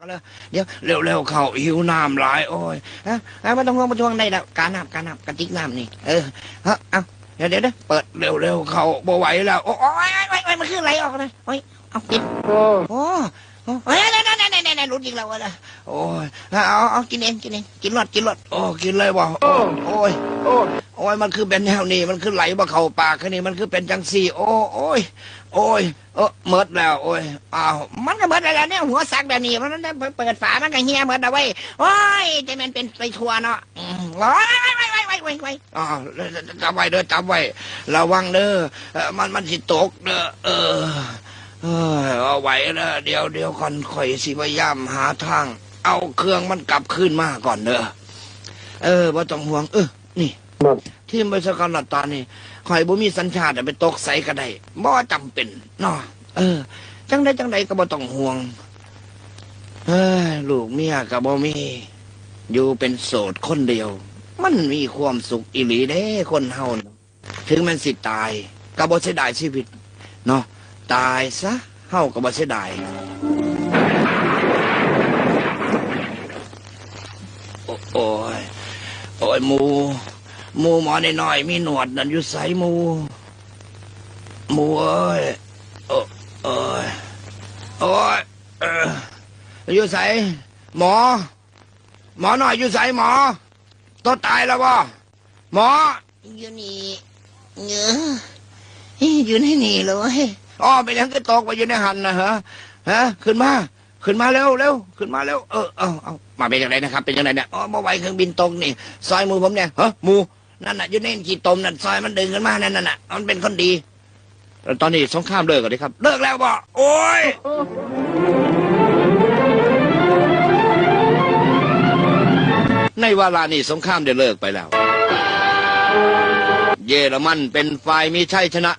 ก็เลยเดี๋ยวเร็วๆเข้าหิวน้ำหลายโอ้ยฮะฮะไม่ต้องห่วงไม่ต้องห่วงได้แล้วการน้ำการน้ำกระติกน้ำนี่เออฮะเอาเดี๋ยวเดี๋ยวเดี๋ยวเปิดเร็วๆเข้าบ่ไหวแล้วโอ้ยโอ้ยโอ้ยโอ้ยมันขึ้นไหลออกเลยโอ้ยเอาปิดโอ้โอ้เฮ้ยนั่นนั่นนั่นนั่นนั่นรุดอีกแล้ววะนะโอ้ยเอาเอาเอากินเองกินเองกินรอดกินรอดโอ้กินเลยบ่โอ้โอ้ยโอ้ยโอ้ ยมันคือเป็นแนวนี้ มันคือไหลบ่เข้าปากแค่นี้มันคือเป็นจังสี่ โอ้โอ้ย โอ้ย เออเมิดแล้ว โอ้ยอ้าวมันก็เมิดแล้วเนี่ยหัวสักแบบนี้มันเปิดฝามันก็เฮียเมิดเอาไว้โอ้ยแต่มันเป็นไปทัวเนาะอืมโอ้ยไว้ไว้ไว้ไว้ไว้อ๋อจำไว้เด้อจำไว้ระวังเด้อมันมันสิตกเด้อเออเออเอาไว้เด้อเดี๋ยวเดี๋ยวก่อนข่อยสิพยายามหาทาง เอาเครื่องมันกลับคืนมาก่อนเด้อเออบ่าต้องห่วง เออ นี่ ที่บริษัทการลัดตานี่ข่อยบ่มีสัญชาติไปตกใสก็ได้บ่จำเป็นเนาะเออ จังใดจังใดก็บ่ต้องห่วงเอ้ยลูกเมียก็บ่มี อยู่เป็นโสดคนเดียว มันมีความสุขอีหลีเด้คนเฮาน่ะถึงมันสิตายก็บ่เสียดายชีวิตเนาะตายซะเฮาก็บ่เสียดายโอ้ยโอ้ยมู หมูหมอน้อยๆมีหนวดนั่นอยู่ใสหมูหมูเอ้ยโอ้เอ้ยโอ้ยเอออยู่ใสหมอ หมอหน่อยอยู่ใสหมอตัวตายแล้วบ่หมออยู่นี่เงออยู่ในนี่เลยอ๋อไปยังก็ตกไปอยู่ในหันนะฮะฮะขึ้นมาขึ้นมาเร็วเร็วขึ้นมาเร็วเออเอาเอามาเป็นยังไงนะครับ เป็นยังไงเนี่ยอ๋อเมื่อไหวเครื่องบินตกนี่ซอยมือผมเนี่ยฮะหมู นั่นน่ะอยู่ในขีดตมนั่นซอยมันดึงกันมานั่นน่ะมันเป็นคนดีแล้วตอนนี้สงครามเลิกกันเลยครับ เลิกแล้วบ่โอ้ยในเวลานี้สงครามได้เลิกไปแล้ว เยอรมันเป็นฝ่ายมีชัยชนะ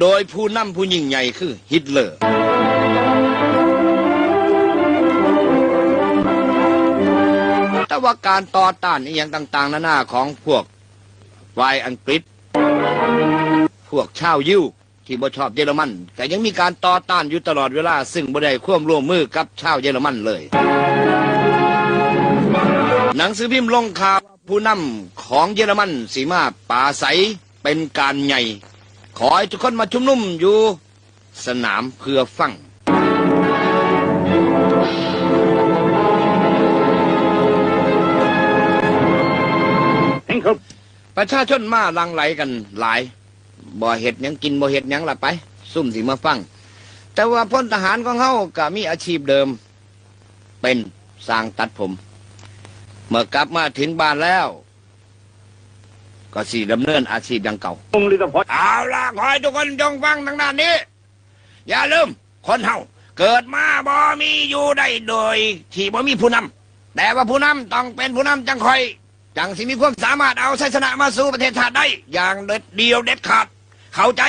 โดยผู้นำผู้ยิ่งใหญ่คือฮิตเลอร์ ว่าการต่อต้านอหย่างต่าง ๆนานาของพวกฝ่ายอังกฤษ พวกชาวยิวที่บ่ชอบเยอรมันแต่ยังมีการต่อต้านอยู่ตลอดเวลา ซึ่งบ่ได้ควบร่วมมือกับชาวเยอรมันเลย หนังสือพิมพ์ลงข่าวผู้นำของเยอรมันสีมาป่าใสเป็นการใหญ่ ขอให้ทุกคนมาชุมนุมอยู่ สนามเพื่อฟัง ประชาชนมาลังไหลกันหลาย บ่เห็ดยังกินบ่เห็ดยังละไป ซุ่มสิมาฟัง แต่ว่าพลทหารของเฮาก็มีอาชีพเดิม เป็นสร้างตัดผม เมื่อกลับมาถึงบ้านแล้ว ก็สี่ดำเนินอาชีพดังเก่า Only the voice. เอาล่ะขอให้ทุกคนจงฟังทางด้านนี้ อย่าลืมคนเฮาเกิดมาบ่มีอยู่ได้โดย ที่บ่มีผู้นำแต่ว่าผู้นำต้องเป็นผู้นำจังคอย จังสิมีความสามารถเอาชัยชนะมาสู่ประเทศชาติได้ อย่างเด็ดเดียวเด็ดขาด เข้าใจ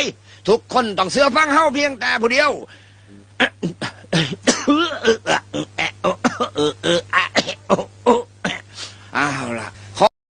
ทุกคนต้องเสือฟังเฮาเพียงแต่ผู้เดียว